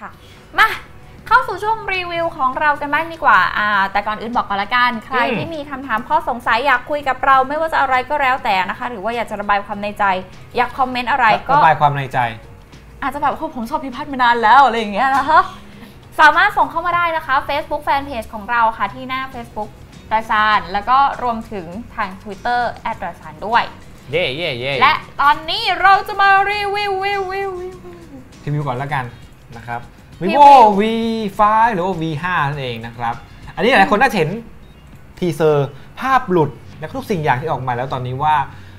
ค่ะ มาเข้าสู่ช่วงรีวิวของเรากันบ้างดีกว่าอ่า แต่ก่อนอื่นบอกก่อนละกัน ใครอืมที่มีคำถามข้อสงสัยอยากคุยกับเราไม่ว่าจะอะไรก็แล้วแต่นะคะ หรือว่าอยากจะระบายความในใจ อยากคอมเมนต์อะไรก็ระบายความในใจ อาจจะแบบโอ้ผมชอบพิพัฒน์มานานแล้วอะไรอย่างเงี้ยนะคะสามารถส่งเข้ามาได้นะคะ Facebook Fanpage ของเราค่ะที่หน้า Facebook ดาซานแล้วก็รวมถึงทาง Twitter แอดดาซานด้วย เย่เย่เย่และตอนนี้เราจะมารีวิววิววิววิวรีวิวก่อนแล้วกัน นะครับรีวิว vivo v5 หรือว่า v5 นั่นเองนะครับ อันนี้หลายคนน่าจะเห็นทีเซอร์ภาพหลุดและทุกสิ่งอย่างที่ออกมาแล้วตอนนี้ว่า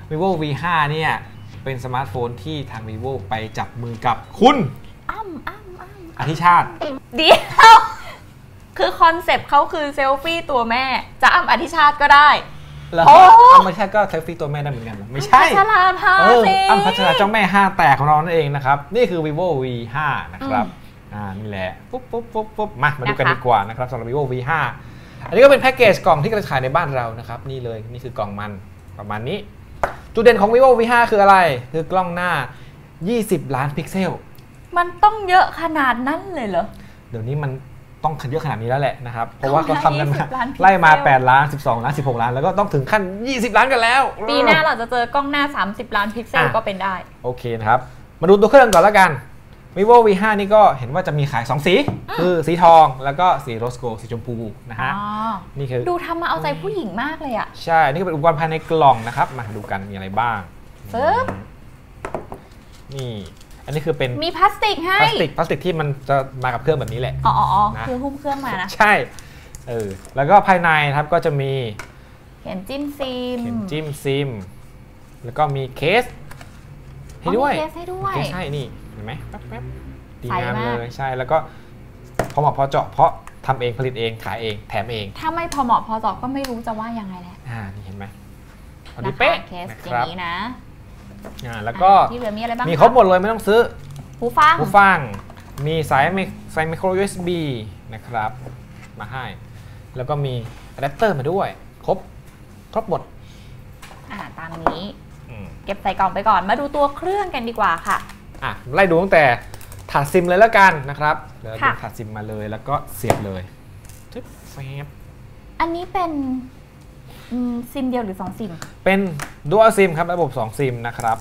vivo v5 เนี่ยเป็นสมาร์ทโฟนที่ทาง vivo ไปจับมือกับคุณอ้ำอ้ำอ้ำอธิชาติ เดียว คือคอนเซปต์เขาคือเซลฟี่ตัวแม่ จะอ้ำอธิชาติก็ได้ แล้วโอ้อ้ำพัชราก็เซลฟี่ตัวแม่ได้เหมือนกันเหรอไม่ใช่พัชราภาเออสิอ้ำพัชราเจ้าแม่ห้าแตกของเรานั่นเองนะครับ นี่คือ vivo v5 นะครับอ่านี่แหละปุ๊บปุ๊บปุ๊บปุ๊บมามาดูกันนะคะดีกว่านะครับสำหรับ vivo v5 อันนี้ก็เป็นแพ็กเกจกล่องที่กระจายในบ้านเรานะครับนี่เลยนี่คือกล่องมันประมาณนี้ จุดเด่นของ vivo v5 คืออะไร คือกล้องหน้า 20 ล้านพิกเซล มันต้องเยอะขนาดนั้นเลยเหรอเดี๋ยวนี้มัน ต้องเยอะขนาดนี้แล้วแหละนะครับ เพราะว่าเขาทำกันมา20ล้านพิกเซลไล่มา 8 ล้าน 12 ล้าน 16 ล้าน แล้วก็ต้องถึงขั้น 20 ล้านกันแล้ว ปีหน้าเราจะเจอกล้องหน้า 30 ล้านพิกเซลอะก็เป็นได้ โอเคนะครับ มาดูตัวเครื่องก่อนแล้วกัน vivo v5 นี่ก็เห็นว่าจะมีขาย 2 สี คือสีทองแล้วก็สีโรสโกสีชมพูนะฮะอ๋อนี่คือดูทำมาเอาใจผู้หญิงมากเลยอะใช่ นี่ก็เป็นอุปกรณ์ภายในกล่องนะครับ มาดูกันมีอะไรบ้างปึ๊บนี่ อันนี้คือเป็นมีพลาสติกให้ พลาสติกพลาสติกที่มันจะมากับเครื่องแบบนี้แหละ อ๋ออ๋ออ๋อนะ คือหุ้มเครื่องมานะ ใช่เออแล้วก็ภายในนะครับก็จะมีเข็มจิ้มซิมเข็มจิ้มซิม แล้วก็มีเคสให้ด้วย อ๋อมีเคสให้ด้วยเคสให้นี่เห็นไหมแป๊บแป๊บดีใสงามมาก เลยใช่แล้วก็พอเหมาะพอเจาะเพราะทำเองผลิตเองขายเองแถมเองถ้าไม่พอเหมาะพอเจาะก็ไม่รู้จะว่ายังไงแหละอ่านี่เห็นไหมพอดีนะคะเป๊ะเคสนะอคย่ารับงนี้นะ อ่าแล้วก็อะที่เหลือมีอะไรบ้างมีครบหมดเลยไม่ต้องซื้อ หูฟังหูฟัง มีสายไมสายไมโคร USB นะครับ มาให้ แล้วก็มีอะแดปเตอร์มาด้วย ครบ ครบหมดอ่าตามนี้อืมเก็บใส่กล่องไปก่อนมาดูตัวเครื่องกันดีกว่าค่ะอะไล่ดูตั้งแต่ถาดซิมเลยแล้วกันนะครับเดี๋ยวค่ะดูถาดซิมมาเลยแล้วก็เสียบเลยทึบแฟบอันนี้เป็นอืมซิมเดียวหรือ2ซิม เป็น Dual SIM ครับระบบ 2 ซิมนะครับ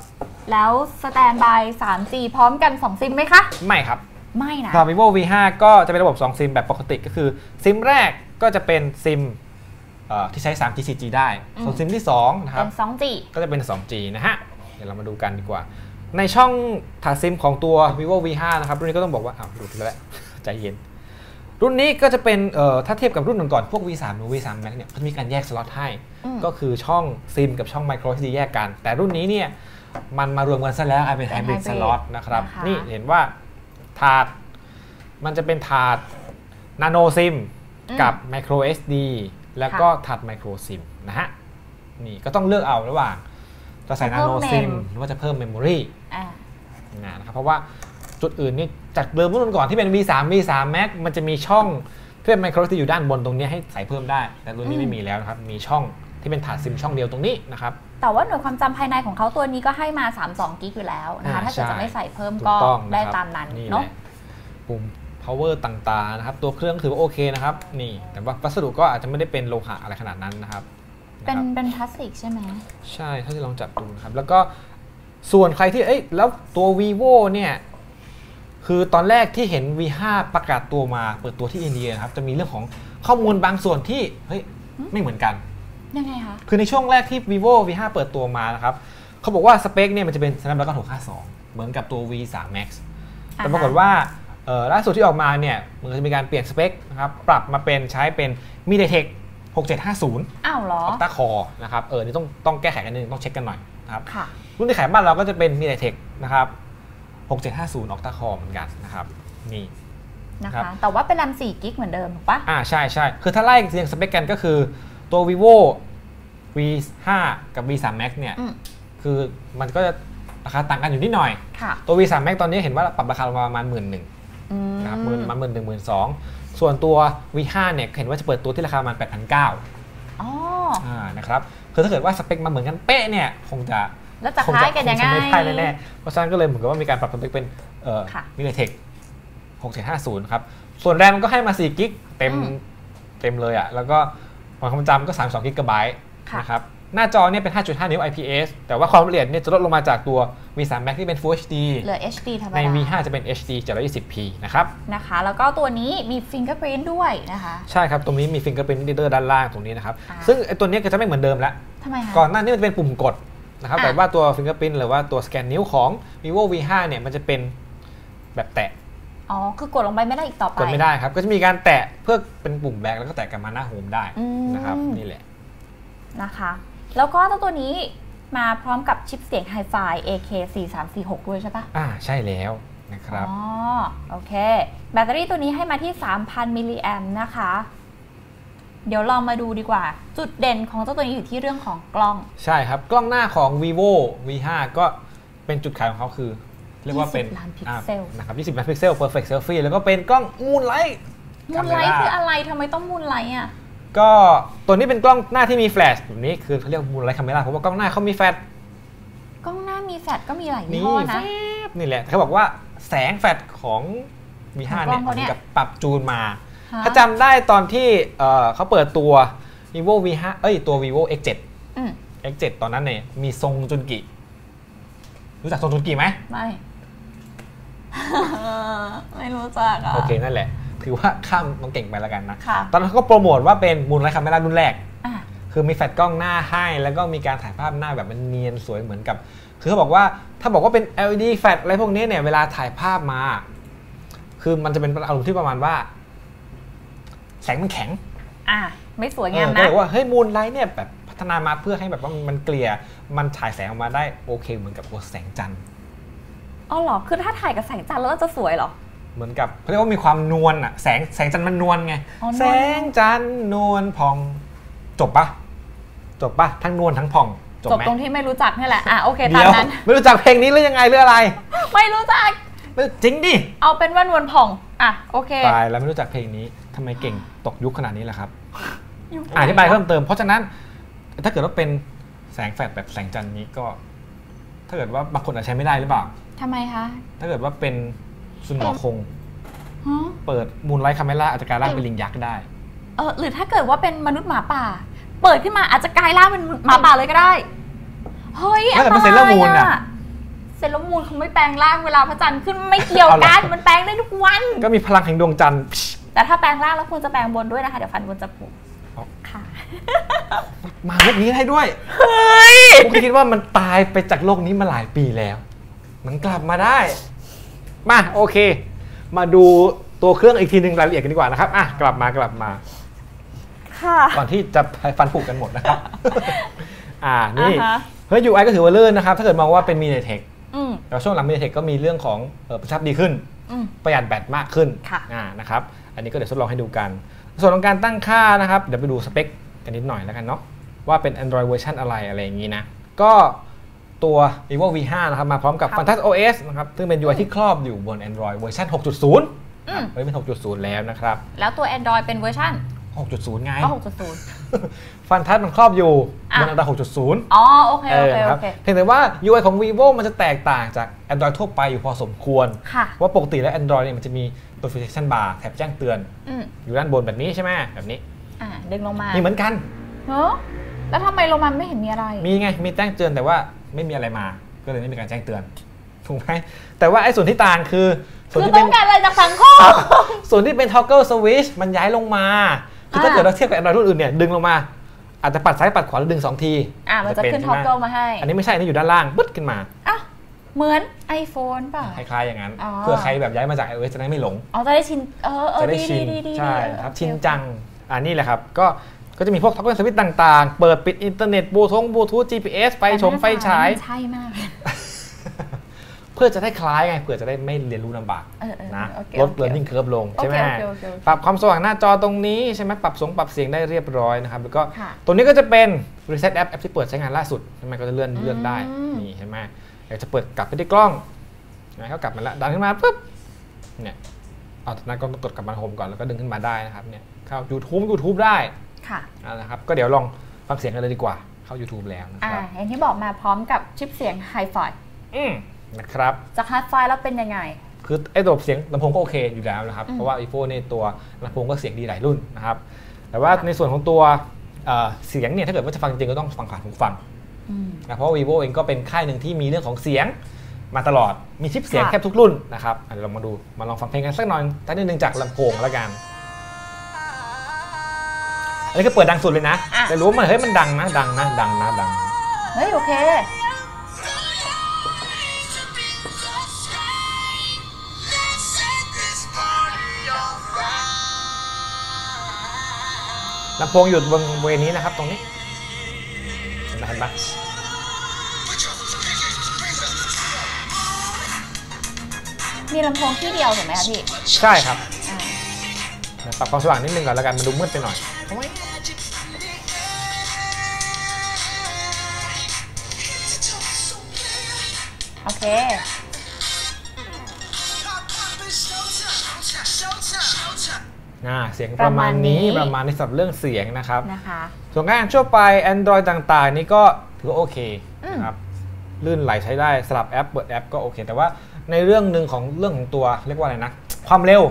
แล้วสแตนบาย 3G พร้อมกัน 2 ซิมไหมคะ ไม่ครับ ไม่นะสำหรับ vivo v5 ก็จะเป็นระบบ 2 ซิมแบบปกติก็คือ ซิมแรกก็จะเป็นซิมเอ่อที่ใช้ 3G 4G ได้ส่วนซิมที่ 2 นะคเป็รับน 2G ก็จะเป็น 2G นะฮะ เดี๋ยวเรามาดูกันดีกว่า ในช่องถาดซิมของตัว vivo v5 นะครับ รุ่นนี้ก็ต้องบอกว่า อ้าวหลุดแล้วแหละใจเย็น รุ่นนี้ก็จะเป็นเอ่อถ้าเทียบกับรุ่นก่อนๆพวก v3 หรือ v3 max เนี่ยเขาจะมีการแยกสล็อตให้อืมก็คือช่องซิมกับช่อง micro SD แยกกัน แต่รุ่นนี้เนี่ยมันมารวมกันซะแล้วกลายเป็นเป็น hybrid hybrid slot นะครับนะคะนี่เห็นว่าถาดมันจะเป็นถาด nano sim กับ micro SD แล้วก็ถาด micro sim นะฮะ นี่ก็ต้องเลือกเอาระหว่างจะใส่ nano sim หรือว่าจะเพิ่ม memory อ่านะครับเพราะว่าจุดอื่นนี่ จากเดิมรุ่นก่อนที่เป็น V3 V3 Max มันจะมีช่องที่เป็น micro SD อยู่ด้านบนตรงนี้ให้ใส่เพิ่มได้ แต่รุ่นนี้อืมไม่มีแล้วนะครับมีช่องที่เป็นถาดซิมช่องเดียวตรงนี้นะครับแต่ว่าหน่วยความจำภายในของเขาตัวนี้ก็ให้มา 32 กิกอยู่แล้วนะคะอ่าถ้าเกิดใช่จะไม่ใส่เพิ่มถูก็กต้องได้นะครับตามนั้นนี่แหเนาะละปุ่ม power ต่างๆนะครับตัวเครื่องถือว่าโอเคนะครับนี่แต่ว่าวัสดุก็อาจจะไม่ได้เป็นโลหะอะไรขนาดนั้นนะครับ เป็นนะครับเป็นพลาสติกใช่ไหมใช่ถ้าจะลองจับดูนะครับแล้วก็ส่วนใครที่เอ้ยแล้วตัว vivo เนี่ย คือตอนแรกที่เห็น V5 ประกาศตัวมาเปิดตัวที่อินเดียนะครับจะมีเรื่องของข้อมูลบางส่วนที่เฮ้ยไม่เหมือนกันยังไงคะคือในช่วงแรกที่ vivo V5 เปิดตัวมานะครับเขาบอกว่าสเปคเนี่ยมันจะเป็น Snapdragon 652 เหมือนกับตัว V3 Max แต่ปรากฏว่าเอ่อล่าสุดที่ออกมาเนี่ยมันก็จะมีการเปลี่ยนสเปคนะครับปรับมาเป็นใช้เป็น MediaTek 6750 อ้าวเหรอ Octa Core นะครับเออนี่ต้องต้องแก้ไขกันนิดนึงต้องเช็คกันหน่อยนะครับค่ะรุ่นที่ขายบ้านเราก็จะเป็น MediaTek นะครับ 6750 Octa Core เหมือนกันนะครับนี่นะครัคะบแต่ว่าเป็นแรม4กิกเหมือนเดิมถูกปะอ่าใช่ใช่คือถ้าไล่เรียงสเปคกันก็คือตัว vivo v5 กับ v3 max เนี่ยอืมคือมันก็จะราคาต่างกันอยู่นิดหน่อยค่ะตัว v3 max ตอนนี้เห็นว่าปรับราคาลงมาประมาณหมื่นหนึ่งอืมนะครับหมื่นมาหมื่นหนึ่งหมื่นสองส่วนตัว v5 เนี่ยเห็นว่าจะเปิดตัวที่ราคาประมาณ8 9 0 0อ๋ออ่านะครับคือถ้าเกิดว่าสเปคมาเหมือนกันเป๊ะเนี่ยคงจะ แล้วจะคงคล้ายกันยังไงคจะไม่ได้แน่ๆเพราะฉะนั้นก็เลยเหมือนกับว่ามีการปรับสเปคเป็นเอ่อค่ะ MediaTek 6750 ครับ ส่วนแรมมันก็ให้มา 4 กิกเต็มอืมเต็มเลยอะ่ะ แล้วก็ความจำก็ 32 กิกะไบต์ค่ะนะครับ หน้าจอเนี่ยเป็น 5.5 นิ้ว IPS แต่ว่าความละเอียดเนี่ยจะลดลงมาจากตัว V3 Max ที่เป็น Full HD เหลือ HD ธรรมในดา V5 จะเป็น HD 720p นะครับ นะคะ แล้วก็ตัวนี้มี fingerprint ด้วยนะคะ ใช่ครับ ตรงนี้มี fingerprint reader ด้านล่างตรงนี้นะครับอ่าซึ่งไอ้ตัวเนี้ยก็จะไม่เหมือนเดิมแล้วทำไมคะ ก่อนหน้านี้มันจะเป็นปุ่มกด นะครับอะแต่ว่าตัว fingerprint หรือว่าตัวสแกนนิ้วของ vivo v5 เนี่ยมันจะเป็นแบบแตะอ๋อ คือกดลงไปไม่ได้อีกต่อไป กดไม่ได้ครับ ก็จะมีการแตะเพื่อเป็นปุ่มแบ็คแล้วก็แตะกลับมาหน้าโฮมได้อืมนะครับ นี่แหละ นะคะ แล้วก็ตัวนี้มาพร้อมกับชิปเสียง Hi-Fi AK4346 ด้วยใช่ปะอ่า ใช่แล้วนะครับ อ๋อ โอเค แบตเตอรี่ตัวนี้ให้มาที่ 3,000 มิลลิแอมนะคะ เดี๋ยวลองมาดูดีกว่า จุดเด่นของเจ้าตัวนี้อยู่ที่เรื่องของกล้อง ใช่ครับ กล้องหน้าของ vivo v5 ก็เป็นจุดขายของเขาคือ เรียกว่าเป็น20ล้านพิกเซลอ่านะครับ20ล้านพิกเซล perfect selfie แล้วก็เป็นกล้อง moonlight มูนไลท์คืออะไรทำไมต้องมูนไลท์อะก็ตัวนี้เป็นกล้องหน้าที่มีแฟลชแบบนี้คือเขาเรียกมูลไลท์คาเมราเพราะว่ากล้องหน้าเขามีแฟลชกล้องหน้ามีแฟลชก็มีหลายยี่นี่ห้อแฟนะบนี่แหละเขาบอกว่าแสงแฟลชของ V5 ของกล้เนี่อยงเขาเนี่ยเหมือนกับปรับจูนมาฮะ ถ้าจำได้ตอนที่เอ่อเขาเปิดตัว vivo V5 เอ้ยตัว vivo X7 อืม X7 ตอนนั้นเนี่ยมีทรงจุนกิรู้จักทรงจุนกิไหมไม่ ไม่รู้จักอะโอเค นั่นแหละ ถือว่าข้ามน้องเก่งไปแล้วกันนะค่ะตอนนั้นเขาก็โปรโมทว่าเป็นมูลไลท์คาเมรารุ่นแรกอะคือมีแฟลชกล้องหน้าให้ แล้วก็มีการถ่ายภาพหน้าแบบมันเนียนสวยเหมือนกับ คือเขาบอกว่าถ้าบอกว่าเป็น LED แฟลชอะไรพวกนี้เนี่ยเวลาถ่ายภาพมา คือมันจะเป็นอารมณ์ที่ประมาณว่าแสงมันแข็งอะไม่สวยเองามอก็นะเลยว่าเฮ้ยมูนไลท์เนี่ยแบบพัฒนามาเพื่อให้แบบว่ามันเกลี่ยมันฉายแสงออกมาได้โอเค เหมือนกับตัวแสงจันทร์อ๋อเหรอคือถ้าถ่ายกับแสงจันทร์แล้วจะสวยเหรอเหมือนกับเขาเรียกว่ามีความนวลอะแสงแสงจันทร์มันนวลไงอ๋อนวลแสงจันทร์นวลพองจบปะจบปะทั้งนวลทั้งพองจบจบไหมตรงที่ไม่รู้จักนี่แหละอะโอเคตาเดี๋มยวนั้นไม่รู้จักเพลงนี้หรือยังไงหรืออะไร ไม่รู้จักไม่จริงดิเอาเป็นว่านวลผ่องอะโอเคตายแล้วไม่รู้จักเพลงนี้ ทำไมเก่งตกยุคขนาดนี้ล่ะครับอยู่อะอธิบายเพิ่มเติม เพราะฉะนั้น ถ้าเกิดว่าเป็นแสงแฟลชแบบแสงจันทร์นี้ก็ ถ้าเกิดว่าบางคนอาจจะใช้ไม่ได้หรือเปล่า ทำไมคะถ้าเกิดว่าเป็นซุนหมอคง ฮะเปิดมูนไลท์คาเมล่าอาจจะกลายร่างเป็นลิงยักษ์ได้ เออหรือถ้าเกิดว่าเป็นมนุษย์หมาป่า เปิดขึ้นมาอาจจะกลายร่างเป็นหมาป่าเลยก็ได้ เฮ้ยแล้วแต่มันอัเซตเลอราร์ยมูนอะอะเซเลอร์มูนเขาไม่แปลงร่างเวลาพระจันทร์ขึ้นไม่เกี่ยวกัน มันแปลงได้ทุกวัน ก็มีพลังแห่งดวงจันทร์ แต่ถ้าแปลงร่างแล้วควรจะแปลงบนด้วยนะคะ เดี๋ยวฟันบนจะผุอ๋อค่ะ มาโลกนี้ได้ด้วย เฮ้ยผมคิดว่ามันตายไปจากโลกนี้มาหลายปีแล้ว มันกลับมาได้ มาโอเค มาดูตัวเครื่องอีกทีหนึ่งรายละเอียดกันดีกว่านะครับ อะกลับมากลับมา ค่ะก่อนที่จะฟันผุกันหมดนะครับ อ่านี่อ่าฮะเฮ้ย UI ก็ถือว่าลื่นนะครับ ถ้าเกิดมองว่าเป็น MediaTek อืมแต่ว่าช่วงหลัง MediaTek ก็มีเรื่องของเอ่อประสิทธิภาพดีขึ้นอืมประหยัดแบตมากขึ้นค่ะอ่านะครับ อันนี้ก็เดี๋ยวทดลองให้ดูกัน ส่วนของการตั้งค่านะครับ เดี๋ยวไปดูสเปคกันนิดหน่อยแล้วกันเนาะว่าเป็น Android เวอร์ชันอะไรอะไรอย่างนี้นะ ก็ตัว vivo v5 นะครับมาพร้อมกับครับ Fantas OS นะครับซึ่งเป็น UI ที่ครอบอยู่บน Android เวอร์ชัน6.0อืมเฮ้ยเป็น 6.0 แล้วนะครับ แล้วตัว Android เป็นเวอร์ชัน 6.0 ไง ก็6.0ฟันทัสมันครอบอยู่บนอะ Android 6.0 อ๋อโอเคเอโออเคนะคโอรับเค เพียงแต่ว่า UI ของ vivo มันจะแตกต่างจาก Android ทั่วไปอยู่พอสมควร ค่ะ ว่าปกติแล้ว Android เนี่ยมันจะมี notification bar แถบแจ้งเตือน อืมอยู่ด้านบนแบบนี้ใช่ไหมแบบนี้อ่าดึงลงมานี่เหมือนกัน เฮ้อแล้วทำไมลงมาไม่เห็นมีอะไร มีไง มีแจ้งเตือนแต่ว่าไม่มีอะไรมา ก็เลยไม่มีการแจ้งเตือน ถูกไหมแต่ว่าไอ้ส่วนที่ต่างคือส่วนคือที่ต้เป็อน งการอะไรจากสังคม ส่วนที่เป็น toggle switch มันย้ายลงมา คือถ้าอ่าเกิดเราเทียบกับ Android รุ่นอื่นเนี่ยดึงลงมาอาจจะปัดซ้ายปัดขวาหรือดึงสองทีอ่ามันจะขึ้นเป็ท็อปใช่ไหเกิลมาให้ อันนี้ไม่ใช่อันนี้อยู่ด้านล่างปึ๊ดขึ้นมาอ้าวเหมือน iPhone เปล่าคล้ายๆอย่างนั้นอ๋อเพื่อใครแบบย้ายมาจาก iOS จะได้ไม่หลงอ๋อจะได้ชินเออเออจะได้ดีชิดีนดีดีใช่เออครับโอเชินจังอ่านี่แหละครับก็ก็จะมีพวกท็อกเกอร์สวิตต่างๆ เปิดปิดอินเทอร์เน็ตบลูทูธบลูทูธ GPS ไฟชงไฟฉายใช่มาก เพื่อจะได้คล้ายไงเพื่อจะได้ไม่เรียนรู้ลำบากเออเออนะโอเคลดโอเค learning curve ลงใช่ไหมโอเคโอเคโอเคปรับความสว่างหน้าจอตรงนี้ใช่ไหมปรับเสงปรับเสียงได้เรียบร้อยนะครับแล้วก็ค่ะตัวนี้ก็จะเป็น reset app แอปที่เปิดใช้งานล่าสุดใช่ไหมก็จะเลื่อนเลื่อนได้อืมนี่ใช่ไหมอยากจะเปิดกลับไปที่กล้องนะก็กลับมาแล้วดันขึ้นมาปุ๊บเนี่ยเอาจากนั้นก็กดกลับมาโฮมก่อนแล้วก็ดึงขึ้นมาได้นะครับเนี่ยเข้า YouTube YouTube ได้ค่ะอ่านะครับก็เดี๋ยวลองฟังเสียงกันเลยดีกว่าเข้า YouTube แล้วนะคอ่ารับอย่างที่บอกมาพร้อมกับชิปเสียง Hi-Fi อืม นะครับจาก Hi-Fi แล้วเป็นยังไง คือไอ้ระบบเสียงลำโพงก็โอเคอยู่แล้วนะครับอืมเพราะว่า iPhone ในตัวลำโพงก็เสียงดีหลายรุ่นนะครับ แต่ว่าในส่วนของตัวเอ่อเสียงเนี่ยถ้าเกิดว่าจะฟังจริงก็ต้องฟังผ่านหูฟังอืมนะเพราะว่า vivo เองก็เป็นค่ายหนึ่งที่มีเรื่องของเสียงมาตลอดมีชิปเสียงค่ะแทบทุกรุ่นนะครับอะเดี๋ยวเรามาดูมาลองฟังเพลงกันสักหน่อยตั้งนิดนึงจากลำโพงแล้วกันอันนี้ก็เปิดดังสุดเลยนะอะแต่รู้ว่ามันเฮ้ยมันดังนะดังนะดังนะดังเฮ้ยโอเค ลำโพงอยู่บนเวนี้นะครับ ตรงนี้เห็นไหมเห็นปะมีลำโพงที่เดียวถูกไหมคะพี่ ใช่ครับอ่าเดี๋ยวปรับความสว่างนิดนึงก่อนแล้วกันมันดูมืดไปหน่อยโอเค อ่าเสียงประมาณนี้ประมาณนี้ประมาณในสำหรับเรื่องเสียงนะครับนะคะส่วนการทั่วไป Android ต่างๆ นี่ก็ถือว่าโอเคอืมนะครับลื่นไหลใช้ได้สลับแอปเปิดแอปก็โอเค แต่ว่าในเรื่องหนึ่งของเรื่องของตัวเรียกว่าอะไรนะ ความเร็ว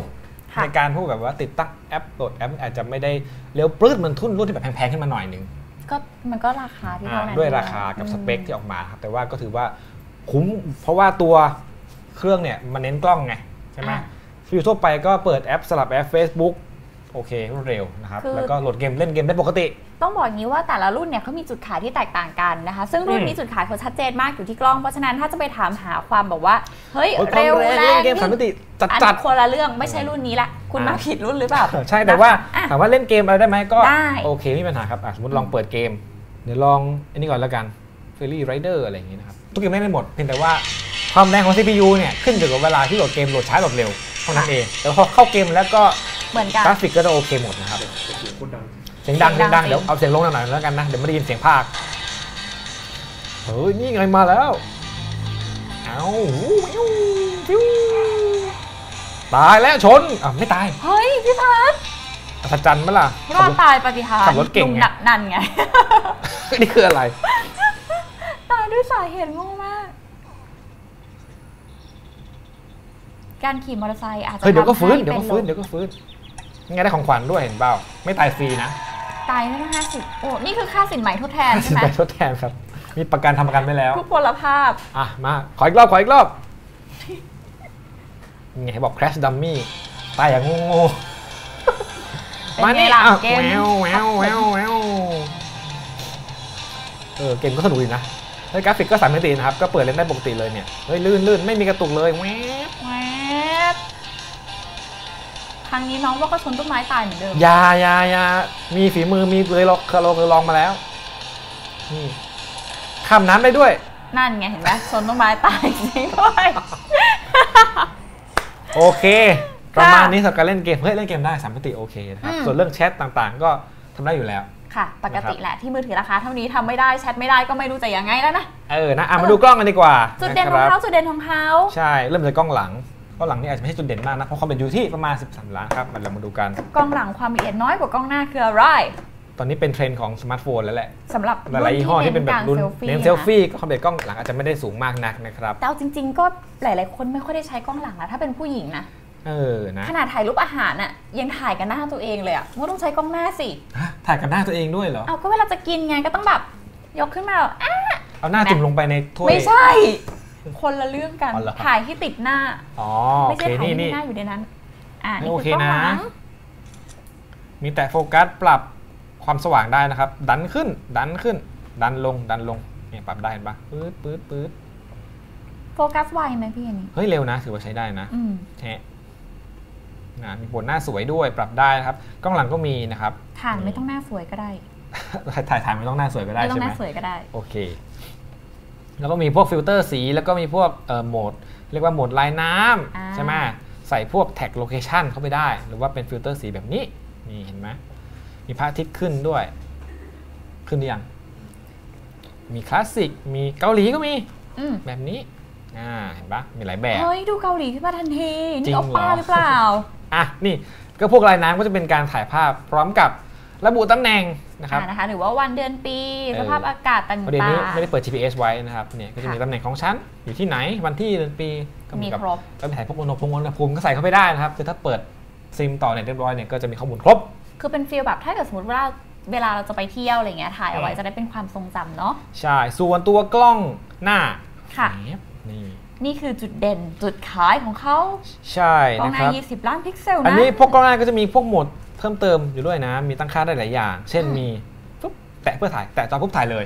ค่ะในการพวกแบบว่าติดตั้งแอปโหลดแอปอาจจะไม่ได้เร็วปลื้ดเหมือนทุ่นรุ่นที่แบบแพงๆขึ้นมาหน่อยหนึ่งก็มันก็ราคาที่อ่าเท่านั้นด้วยราคากับสเปคที่ออกมาครับแต่ว่าก็ถือว่าคุ้มเพราะว่าตัวเครื่องเนี่ยมันเน้นกล้องไงใช่ไหมอ่าฟิวทั่วไปก็เปิดแอปสลับแอป Facebook โอเครวดเร็วนะครับ คือ แล้วก็โหลดเกมเล่นเกมได้ปกติ ต้องบอกอย่างนี้ว่าแต่ละรุ่นเนี่ยเขามีจุดขายที่แตกต่างกันนะคะ ซึ่งรุ่นอืม นี้จุดขายเขาชัดเจนมากอยู่ที่กล้อง เพราะฉะนั้นถ้าจะไปถามหาความแบบว่า เฮ้ย โอ้ยความเร็วแรงแรเล่นงเกมสามมิติจัดอันจัด คนละเรื่องไม่ใช่รุ่นนี้ละคุณมาอะ ผิดรุ่นหรือเปล่า ใช่แต่ว่าอะถามว่าเล่นเกมอะไรได้ไหมก็ ได้ โอเคไม่มีปัญหาครับอะสมมติลองเปิดเกม เดี๋ยวลองอันนี้ก่อนแล้วกัน f a i r y Rider อะไรอย่างงี้นะครับทุกเกมเล่นได้หมดเพียงแต่ว่าความแรงของ CPU เนี่ยขึ้นอยู่กับเวลาที่โหลดเกมโหลดช้าโหลดเร็วเท่านั้นเองแต่พอเข้าเกมแล้วก็ เหมือนกัน กราฟิกก็จะโอเคหมดนะครับ เสียงดังเสีเสียยงงดัดังงเดี๋ยวเอาเสียงลงหน่อยแล้วกันนะ เดี๋ยวไม่ได้ยินเสียงภาคเฮ้ยนี่ไงมาแล้ว เอาวิววิวตายแล้วชนอะไม่ตาย เฮ้ยพี่พัดอัศจรรย์มั้ล่ะรอดตายปฏิหารขับรถเก่งหนุ่มไงหนักนันไง นี่คืออะไร ตายด้วยสาเหตุโง่มาก การขี่มอเตอร์ไซค์อาจจะเฮ้ยเดี๋ยวก็ทำฟื้นให้เดี๋ยวก็ฟื้นป็เดี๋ยวก็ฟื้นยั งไงได้ของขวัญด้วยเห็นเปล่า ไม่ตายฟรีนะ ตายไม่ต้องห้าสิบโอ้ นี่คือค่าสินใหม่ทดแทนใช่สินไหมไปทดแทนครับ มีประกันทำประกันไปแล้ว ทุกพลภาพ อะ มา ขออีกรอบ ขออีกรอบนี่ไงบอก crash dummy ตายอย่างโง่ๆเป็นมาไงนี่ล่ะอะเกมแววแววแววแววเออ เกมก็สนุกดีนะเฮ้ยกราฟิกก็สามมิตินะครับ ก็เปิดเล่นได้ปกติเลยเนี่ย เฮ้ย ลื่นลื่นไม่มีกระตุกเลยแวบแวบ ครั้งนี้น้องว่าก็ชนต้นไม้ตายเหมือนเดิมอยาอยาอยามีฝีมือมีเลยลองเคยลองเคยลองมาแล้วนี่ข้ามน้ำได้ด้วย นั่นไงเห็นไหมชนต้นไม้ตายจริงด้วยโอเค ประมาณนี้สำหรับการเล่นเกมเฮ้ยเล่นเกมได้สามมิติโอเคนะครับอืมส่วนเรื่องแชทต่างๆ ก็ทำได้อยู่แล้วค่ะ ปกติแหละที่มือถือราคาเท่านี้ทำไม่ได้แชทไม่ได้ก็ไม่รู้จะยังไงแล้วนะ เออนะอะมาดูกล้องกันดีกว่าจุดเด่นของะคเขารับจุดเด่นของเขาใช่ เริ่มจากกล้องหลัง กล้องหลังนี่อาจจะไม่ใช่จุดเด่นมากนะ เพราะความเป็นอยู่ที่ประมาณ 13 ล้านครับมาเรามาดูกันกล้องหลังความละเอียดน้อยกว่ากล้องหน้าคืออะไร ตอนนี้เป็นเทรนด์ของสมาร์ทโฟนแล้วแหละสำหรับหลายๆยี่ห้อที่เป็นแบบรุ่นการเน้นเซลฟี่ก็ความละเอียดกล้องหลังอาจจะไม่ได้สูงมากนักนะครับแต่เอาจริง ๆ ก็หลาย ๆ คนไม่ค่อยได้ใช้กล้องหลังนะถ้าเป็นผู้หญิงนะเออนะขนาดถ่ายรูปอาหารน่ะยังถ่ายกันหน้าตัวเองเลยอะว่าต้องใช้กล้องหน้าสิฮะถ่ายกับหน้าตัวเองด้วยเหรอเอาก็เวลาจะกินไงก็ต้องแบบยกขึ้นมาแบบอะเอาหน้าจุ่มลงไปในถ้วยไม่ใช่ คนละเรื่องกัน อ๋อเหรอถ่ายที่ติดหน้า อ๋อไม่โอใช่เคถ่ายนี่ที่นี่ หน้าอยู่ในนั้น อ่าไม่นี่โอคือเคกล้องนะ หลังมีแต่โฟกัสปรับความสว่างได้นะครับ ดันขึ้น ดันขึ้น ดันลง ดันลงเนี่ยปรับได้เห็นปะปื๊ดปื๊ดปื๊ดโฟกัสไวไหมพี่อันนี้เฮ้ยเร็วนะ ถือว่าใช้ได้นะ อืมแฮะนะมีผลหน้าสวยด้วยปรับได้นะครับ กล้องหลังก็มีนะครับ ถ่านไม่ต้องหน้าสวยก็ได้ถ่ายถ่ายไม่ต้องหน้าสวยก็ได้ไม่ต้องใช่หไหมน้าสวยก็ได้ โอเค แล้วก็มีพวกฟิลเตอร์สี แล้วก็มีพวกเอ่อโหมด เรียกว่าโหมดลายน้อ่าำใช่ไหมใส่พวกแท็กโลเคชันเข้าไปได้ หรือว่าเป็นฟิลเตอร์สีแบบนี้ นี่เห็นไหมมีพระอาทิตย์ขึ้นด้วย ขึ้นหรือยัง มีคลาสสิก มีเกาหลีก็มีอืมแบบนี้อ่าเห็นปะมีหลายแบบ เฮ้ย ดูเกาหลีขึ้นมาทันทีจรินี่งโอป้าเหรอหรือเปล่า อะ นี่ก็พวกลายน้ำก็จะเป็นการถ่ายภาพพร้อมกับระบุตำแหน่ง นะครับอ่านะคะหรือว่าวันเดือนปีเออสภาพอากาศต่างประเด็นนี้ๆไม่ได้เปิด GPS ไว้นะครับเนี่ยก็จะมีค่ะตำแหน่งของชั้นอยู่ที่ไหนวันที่เดือนปีก็มีกับครบก็ไปถ่ายพวกอุณหภูมิอุณหภูมิก็ใส่เข้าไปได้นะครับคือถ้าเปิดซิมต่อเน็ตเรียบร้อยเนี่ยก็จะมีข้อมูลครบ คือเป็นฟีลแบบถ้าเกิดสมมติว่าเวลาเราจะไปเที่ยวอะไรเงี้ยถ่ายเอาไว้อืมจะได้เป็นความทรงจำเนาะใช่ส่วนตัวกล้องหน้าค่ะแหมนี่นี่คือจุดเด่นจุดขายของเขาใช่กล้องนะหคน้ารับ20 ล้านพิกเซลนะอันนี้พวกกล้องหน้าก็จะมีพวกโหมด เพิ่มเติมอยู่ด้วยนะ มีตั้งค่าได้หลายอย่าง เช่นอืมมีปุ๊บแตะเพื่อถ่ายแตะจอปุ๊บถ่ายเลย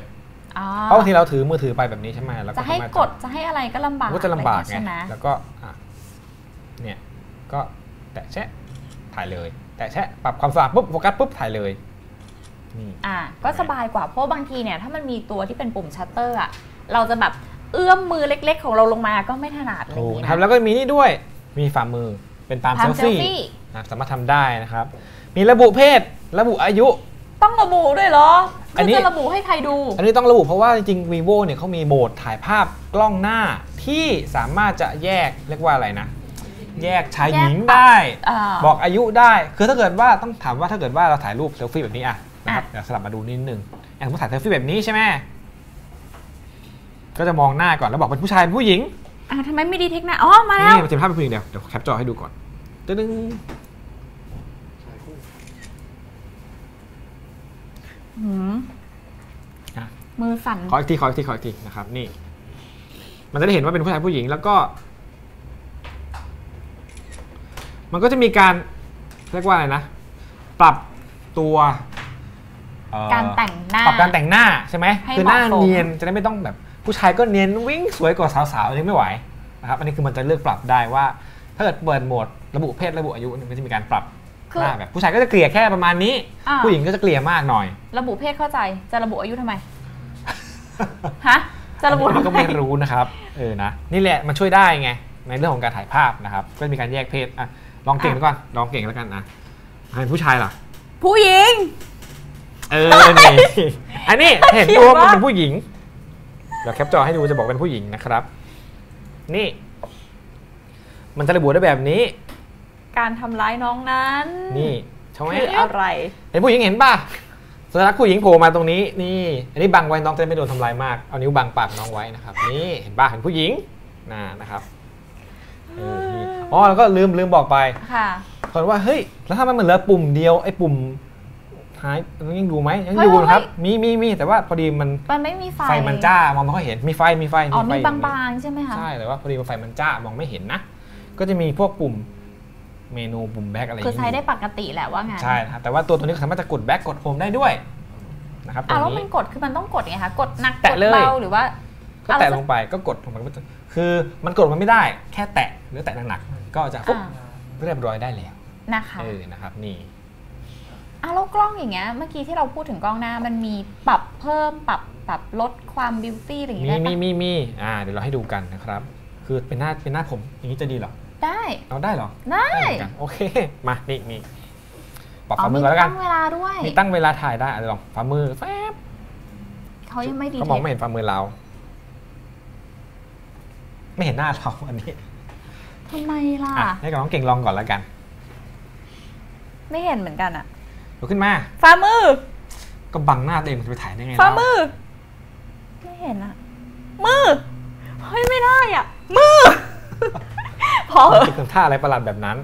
อ๋อเพราะบางทีเราถือมือถือไปแบบนี้ใช่ไหมแล้วจะให้สามารถกดจะให้อะไรก็ลำบากมันก็จะลำบากอรไงเงี้ยใช่ไหมแล้วก็อะเนี่ยก็แตะแชะถ่ายเลย แตะแชะปรับความสว่างปุ๊บโฟกัสปุ๊บถ่ายเลยนี่อ่าก็สบายกว่าเพราะบางทีเนี่ยถ้ามันมีตัวที่เป็นปุ่มชัตเตอร์อะเราจะแบบเอื้อมมือเล็ก ๆ ของเราลงมาก็ไม่ถนัดอะไรอถูย่ากงงี้นะครับนะแล้วก็มีนี่ด้วยมีฝ่ามือเป็นปาล์มทำเซลฟี่ selfie นะสามารถทำได้นะครับ มีระบุเพศ ระบุอายุ ต้องระบุด้วยเหรออัคืนอนี้ จะระบุให้ใครดู อันนี้ต้องระบุเพราะว่าจริงๆ vivo เนี่ยเขามีโหมดถ่ายภาพกล้องหน้าที่สามารถจะแยกเรียกว่าอะไรนะ แยกชายหญิงแยกปรับได้ อ่า บอกอายุได้ คือถ้าเกิดว่าต้องถามว่าถ้าเกิดว่าเราถ่ายรูปเซลฟี่แบบนี้อะนะครับอะ เดี๋ยวสลับมาดูนิดนึงอย่างสมมติถ่ายเซลฟี่แบบนี้ใช่ไหมก็จะมองหน้าก่อนแล้วบอกเป็นผู้ชายเป็นผู้หญิงอ่าทำไมไม่ดีเทคนะอ๋อมาแล้ว นี่มันจะเป็นภาพเป็นผู้หญิงเดี๋ยวเดี๋ยวแคปจอให้ดูก่อนตึ้ง มอะมือสั่นขออีกทีขออีกทีขออีกทีนะครับ นี่ มันจะได้เห็นว่าเป็นผู้ชายผู้หญิงแล้วก็ มันก็จะมีการเรียกว่าอะไรนะ ปรับตัวเอ่อการแต่งหน้าปรับการแต่งหน้าใช่ไหมให้คือหน้าเหมาะสมเนียนจะได้ไม่ต้องแบบผู้ชายก็เนียนวิ่งสวยกว่าสาวๆอันนี้ไม่ไหวนะครับอันนี้คือมันจะเลือกปรับได้ว่า ถ้าเกิดเปิดโหมดระบุเพศระบุอายุเนี่ยมันจะมีการปรับ คือหน้าแบบผู้ชายก็จะเกลี่ยแค่ประมาณนี้อ่าผู้หญิงก็จะเกลี่ยมากหน่อย ระบุเพศเข้าใจจะระบุอายุทำไมฮะจะระบุอันนี้ทำก็ไมไม่รู้นะครับเออนะนี่แหละมันช่วยได้ไงในเรื่องของการถ่ายภาพนะครับก็มีการแยกเพศอะลองเก่งดูก่อนลองเก่งแล้วกันนะเป็นผู้ชายเหรอผู้หญิง เออนี่อันนี้เห็นเขียนตัวมันว่าเป็นผู้หญิงเดี๋ยวแคปจอให้ดูจะบอกเป็นผู้หญิงนะครับ นี่ มันจะระบุได้แบบนี้ การทำร้ายน้องนั้นนี่ใช่ไหมคืออะไรเห็นผู้หญิงเห็นป่ะสัญลักษณ์ผู้หญิงโผล่มาตรงนี้นี่ อันนี้บังไว้น้องจะได้ไม่โดนทำลายมากเอานิ้วบังปากน้องไว้นะครับ นี่เห็นป่ะเห็นผู้หญิงน่านะครับเออนี่อ๋อแล้วก็ลืมลืมบอกไปค่ะคนว่าเฮ้ยแล้วถ้ามันเหมือนเหลือปุ่มเดียวไอ้ปุ่มหายมันยังดูไหมยังเฮ้ยอยู่นะครับเฮ้ยมีมีมีแต่ว่าพอดีมันมันไม่มีไฟไฟมันจ้ามองไม่ค่อยเห็นมีไฟมีไฟอ๋อไฟมีอยู่บางๆใช่ไหมคะใช่แต่ว่าพอดีว่าไฟมันจ้ามองไม่เห็นนะก็จะมีพวกปุ่ม เมนูปุ่มแบ็กอะไรอย่างคืองี้ใช้ได้ปกติแหละว่างั้นใช่นะครับแต่ว่าตัวตัวนี้สามารถจะกดแบ็กกดโฮมได้ด้วยนะครับตรอะงแล้วนี้มันกดคือมันต้องกดไงคะกดหนักกแตะดเลยเบาหรือว่าก็แตะลงไปก็กดลงไปก็จะคือมันกดมันไม่ได้ แค่แตะหรือแตะหนักๆก็จะฟุ๊บอ่าเรียบร้อยได้แล้วนะคะเออนะครับนี่อะแล้วกล้องอย่างเงี้ยเมื่อกี้ที่เราพูดถึงกล้องหน้ามันมีปรับเพิ่มปรับปรับลดความบิวตี้อะไรอย่างมีเงี้ยได้มีปะมีมีอ่าเดี๋ยวเราให้ดูกันนะครับ คือเป็นหน้าเป็นหน้าผมอย่างนี้จะดีเหรอ ได้เอาได้เหรอ ได้เหมือนกันโอเค มานี่นี่ปรับอ๋อฝ่ามืมีอก่อนแล้วกันตั้งเวลาด้วยมีตั้งเวลาถ่ายได้อะเดี๋ยวลองฝ่ามือแฟบเขายังไม่ดีเขาเทมองคไม่เห็นฝ่ามือเรา ไม่เห็นหน้าเราอันนี้ทำไมล่ะอะให้กับน้องเก่งลองก่อนแล้วกัน ไม่เห็นเหมือนกันอะลุกขึ้นมาฝ่ามือ ก็บังหน้าตัวเองมันจะไปถ่ายได้ไงฝ่าเล่มือ ไม่เห็นอะมือเฮ้ยไม่ได้อะมือ พอเหอะติดทำท่าอะไรประหลาดแบบนั้น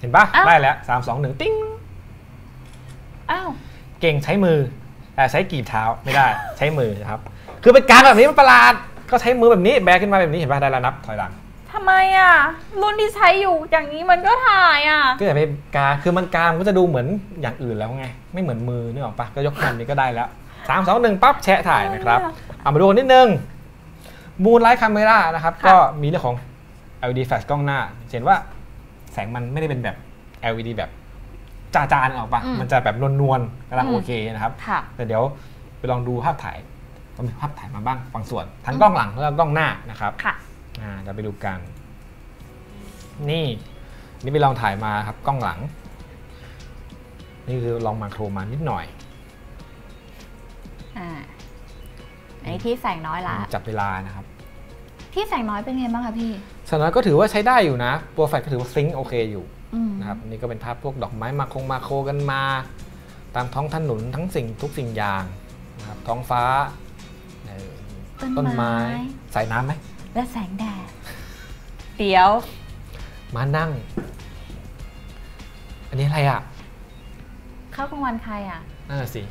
เห็นปะอ้าว ได้แล้วสามสองหนึ่งติ้งอ้าว เก่งใช้มือแต่ใช้กีบเท้าไม่ได้ ใช้มือนะครับ คือเป็นการแบบนี้มันประหลาดก็ใช้มือแบบนี้แบกขึ้นมาแบบนี้เห็นปะได้แล้วนับถอยหลัง ทำไมอะรุ่นที่ใช้อยู่อย่างนี้มันก็ถ่ายอะก็อย่าไปกา คือมันกา มันก็จะดูเหมือนอย่างอื่นแล้วไง ไม่เหมือนมือนึกออกปะก็ยกมันนี้ก็ได้แล้วสามสองหนึ่งปั๊บแชะถ่ายนะครับ เอามาดูกันนิดนึง มูนไลท์คาเมรานะครับค่ะก็มีเรื่องของ LED flash กล้องหน้า เห็นว่าแสงมันไม่ได้เป็นแบบ LED แบบจ้าๆนึกออกปะอืมมันจะแบบนวลๆกำลังอืมโอเคนะครับค่ะแต่เดี๋ยวไปลองดูภาพถ่ายก็มีภาพถ่ายมาบ้างบางส่วน ทั้งกล้องหลังแล้วก็กล้องหน้านะครับค่ะอ่าเดี๋ยวไปดูกัน นี่ นี่ไปลองถ่ายมาครับกล้องหลัง นี่คือลองมาโครมานิดหน่อย อ่า อันนี้ที่แสงน้อยละจับเวลานะครับ ที่แสงน้อยเป็นไงบ้างคะพี่สำหรับก็ถือว่าใช้ได้อยู่นะโปรไฟล์ก็ถือว่าซิงค์โอเคอยู่อืมนะครับอันนี่ก็เป็นภาพพวกดอกไม้มาคงมาโคกันมา ตามท้องถนนทั้งสิ่งทุกสิ่งอย่างนะครับท้องฟ้าเออต้นไม้ใส่น้ำไหมและแสงแดดเดี๋ยว มานั่ง อันนี้อะไรอะข้าวกลางวันใครอะนั่นนะสิ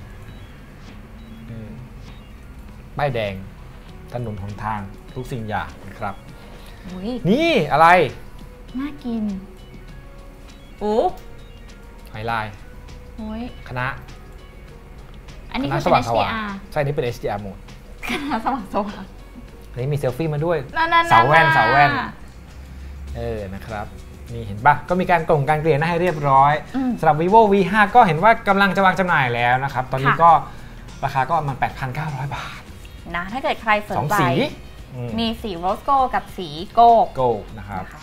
อืม ป้ายแดงถนนหนทางทุกสิ่งอย่างนะครับ อุ้ยนี่อะไรน่ากินโอ้ไฮไลท์โอ้ยคณะอันนี้คคืณะอสเป็นว่างสว่าง HDR ใช่นี่เป็น HDR โหมดคณะสว่างสว่างอันนี้มีเซลฟี่มาด้วย นั่นๆๆเสาแว่นเสาแว่น เออนะครับนี่เห็นปะก็มีการกล่งการเกลี่ยหน้าให้เรียบร้อยอืม สำหรับ vivo v 5ก็เห็นว่ากำลังจะวางจำหน่ายแล้วนะครับ ตอนนี้ค่ะ ก็ราคาก็ประมาณ8,900 บาท นะ ถ้าเกิดใครสนสองใจ สีอืมมีสีโรสโกกับสีโกกโกนะครับ นะคะ